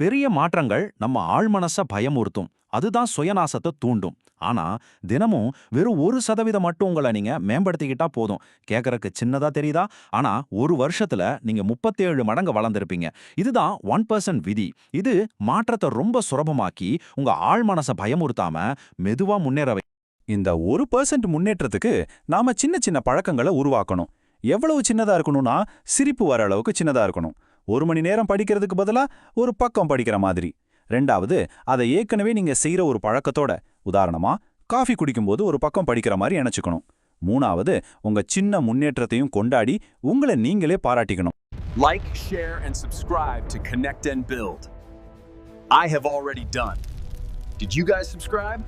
பெரிய மாற்றங்கள் நம்ம ஆழ்மனச பயமுறுத்தும். அதுதான் சுயநாசத்தை தூண்டும். ஆனா தினமும் வெறும் ஒரு சதவீதம் மட்டும் உங்களை நீங்க மேம்படுத்திக்கிட்டா போதும். கேட்கறக்கு சின்னதா தெரியுதா? ஆனா ஒரு வருஷத்துல நீங்க முப்பத்தேழு மடங்கு வளர்ந்துருப்பீங்க. இதுதான் ஒன் பர்சன்ட் விதி. இது மாற்றத்தை ரொம்ப சுலபமாக்கி உங்க ஆழ்மனச பயமுறுத்தாம மெதுவா முன்னேறவை இந்த ஒரு பர்சன்ட் முன்னேற்றத்துக்கு நாம சின்ன சின்ன பழக்கங்களை உருவாக்கணும். எவ்வளவு சின்னதா இருக்கணும்னா சிரிப்பு வர அளவுக்கு சின்னதா இருக்கணும். ஒரு மணி நேரம் படிக்கிறதுக்கு பதிலாக ஒரு பக்கம் படிக்கிற மாதிரி ரெண்டாவது அதை ஏற்கனவே நீங்கள் செய்கிற ஒரு பழக்கத்தோட உதாரணமாக காஃபி குடிக்கும்போது ஒரு பக்கம் படிக்கிற மாதிரி நினச்சிக்கணும் மூணாவது உங்க சின்ன முன்னேற்றத்தையும் கொண்டாடி உங்களை நீங்களே பாராட்டிக்கணும் Like, share, and subscribe to Connect and Build. I have already done. Did you guys subscribe?